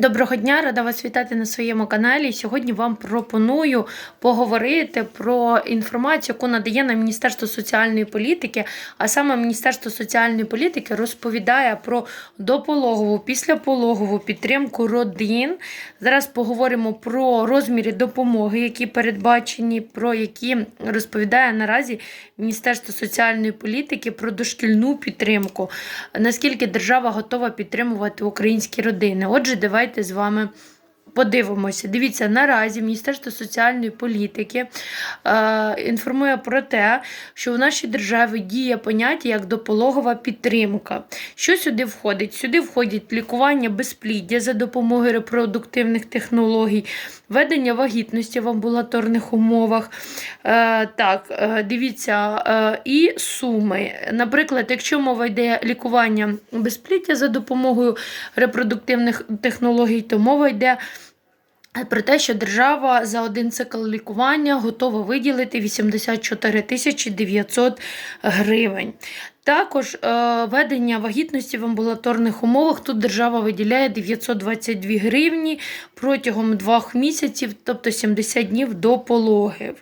Доброго дня, рада вас вітати на своєму каналі. Сьогодні вам пропоную поговорити про інформацію, яку надає нам Міністерство соціальної політики. А саме Міністерство соціальної політики розповідає про допологову, післяпологову підтримку родин. Зараз поговоримо про розміри допомоги, які передбачені, про які розповідає наразі Міністерство соціальної політики про дошкільну підтримку. Наскільки держава готова підтримувати українські родини? Отже, давайте з вами. Подивимося, дивіться, наразі Міністерство соціальної політики е, інформує про те, що в нашій державі діє поняття як допологова підтримка. Що сюди входить? Сюди входять лікування безпліддя за допомогою репродуктивних технологій, ведення вагітності в амбулаторних умовах. Е, так, е, дивіться, е, і суми. Наприклад, якщо мова йде лікування безпліддя за допомогою репродуктивних технологій, то мова йде. Про те, що держава за один цикл лікування готова виділити 84 тисячі 900 гривень. Також е, ведення вагітності в амбулаторних умовах тут держава виділяє 922 гривні протягом двох місяців, тобто 70 днів до пологів.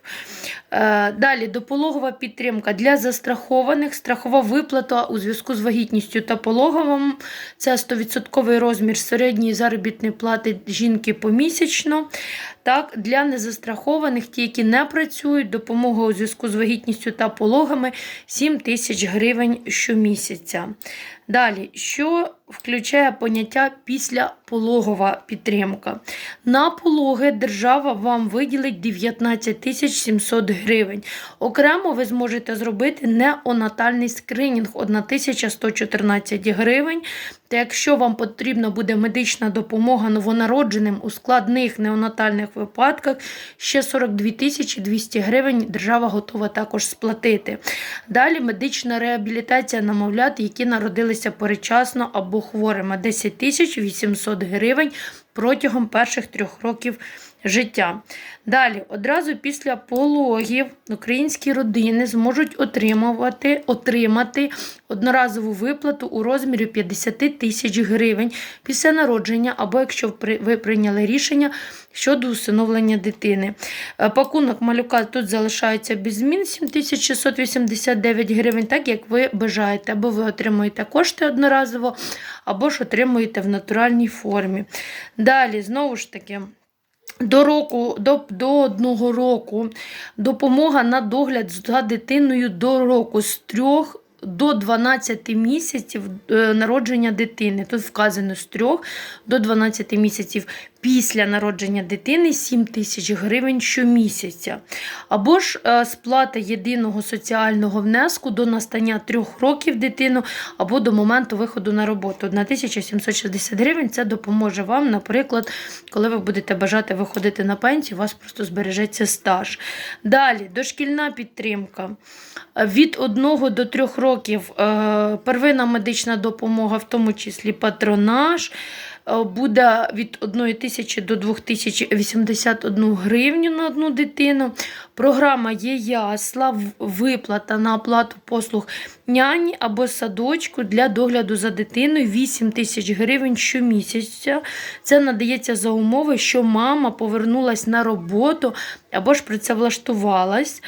Е, далі допологова підтримка для застрахованих, страхова виплата у зв'язку з вагітністю та пологовим. Це 100% розмір середньої заробітної плати жінки помісячно. Так, Для незастрахованих, ті, які не працюють, допомога у зв'язку з вагітністю та пологами 7 тисяч гривень щомісяця. Далі, що включає поняття післяпологова підтримка? На пологи держава вам виділить 19 тисяч 700 гривень. Окремо ви зможете зробити неонатальний скринінг 1114 гривень. Та якщо вам потрібна буде медична допомога новонародженим у складних неонатальних випадках, ще 42 тисячі 200 гривень держава готова також сплатити. Далі медична реабілітація намовлят, які народилися передчасно або хворими. 10 тисяч 800 гривень протягом перших трьох років життя. Далі, одразу після пологів українські родини зможуть отримувати, отримати одноразову виплату у розмірі 50 тисяч гривень після народження, або якщо ви прийняли рішення щодо усиновлення дитини. Е, пакунок малюка тут залишається без змін 7689 гривень, так як ви бажаєте, або ви отримуєте кошти одноразово, або ж отримуєте в натуральній формі. Далі, знову ж таки. До року, до до одного року. Допомога на догляд за дитиною до року з трьох до 12 місяців е, народження дитини. Тут вказано з 3 до 12 місяців після народження дитини 7 тисяч гривень щомісяця. Або ж е, сплата єдиного соціального внеску до настання 3 років дитину, або до моменту виходу на роботу. 1760 гривень це допоможе вам, наприклад, коли ви будете бажати виходити на пенсію, у вас просто збережеться стаж. Далі, дошкільна підтримка. Від 1 до 3 років е, первинна медична допомога, в тому числі патронаж. Е, буде від 1 тисячі до 2081 гривню на одну дитину. Програма є ясла, виплата на оплату послуг няні або садочку для догляду за дитиною 8 тисяч гривень щомісяця. Це надається за умови, що мама повернулася на роботу або ж працевлаштувалась.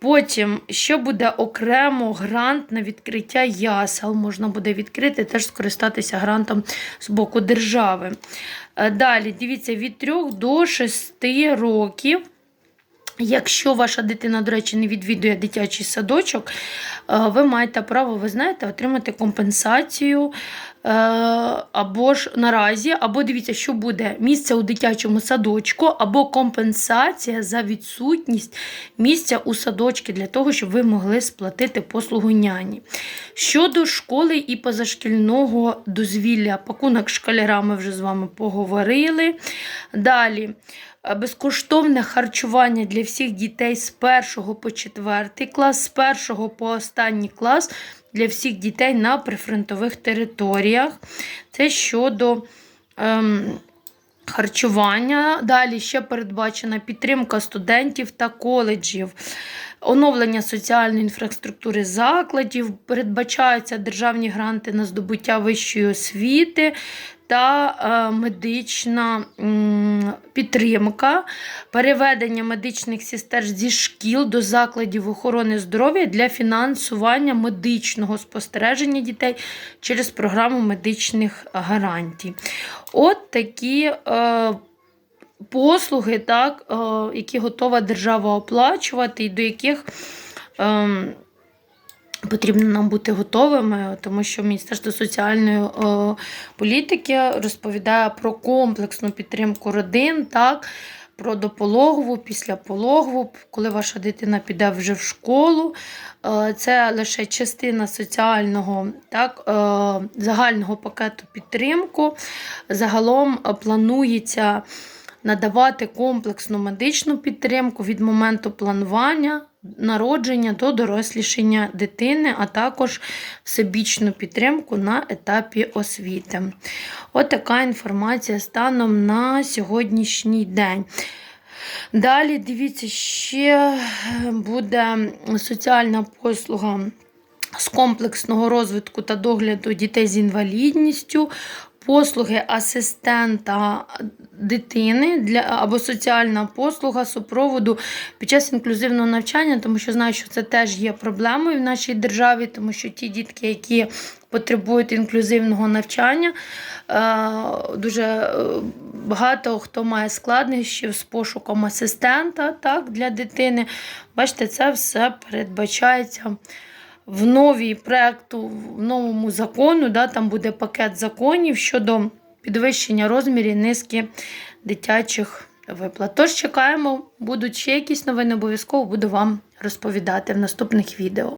Потім, що буде окремо грант на відкриття ясел, можна буде відкрити, теж скористатися грантом з боку держави. Е, далі, дивіться, від 3 до 6 років. Якщо ваша дитина, до речі, не відвідує дитячий садочок, е, ви маєте право, ви знаєте, отримати компенсацію або ж наразі, або дивіться, що буде місце у дитячому садочку, або компенсація за відсутність місця у садочці для того, щоб ви могли сплатити послугу няні. Щодо школи і позашкільного дозвілля, пакунок школярами ми вже з вами поговорили. Далі. Е, безкоштовне харчування для всіх дітей з 1 по 4 клас, з 1 по останній клас для всіх дітей на прифронтових територіях. Це щодо ем, харчування. Далі ще передбачена підтримка студентів та коледжів. Оновлення соціальної інфраструктури закладів, передбачаються державні гранти на здобуття вищої освіти та е, медична підтримка, переведення медичних сестер зі шкіл до закладів охорони здоров'я для фінансування медичного спостереження дітей через програму медичних гарантій. От такі е, послуги, так, е, які готова держава оплачувати, і до яких. Потрібно нам бути готовими, тому що Міністерство соціальної е, політики розповідає про комплексну підтримку родин, так, про допологову, післяпологову, коли ваша дитина піде вже в школу. Е, це лише частина соціального так, е, загального пакету підтримку. Загалом планується надавати комплексну медичну підтримку від моменту планування народження до дорослішання дитини, а також всебічну підтримку на етапі освіти. От інформація станом на сьогоднішній день. Далі, дивіться, ще буде соціальна послуга з комплексного розвитку та догляду дітей з інвалідністю, послуги асистента дитини для, або соціальна послуга супроводу під час інклюзивного навчання, тому що знаю, що це теж є проблемою в нашій державі, тому що ті дітки, які потребують інклюзивного навчання, е, дуже е, багато хто має складнощів з пошуком асистента так, для дитини. Бачите, це все передбачається в новій проекту, в новому закону, да, там буде пакет законів щодо підвищення розмірів низки дитячих виплат. Тож чекаємо, будуть ще якісь новини, обов'язково буду вам розповідати в наступних відео.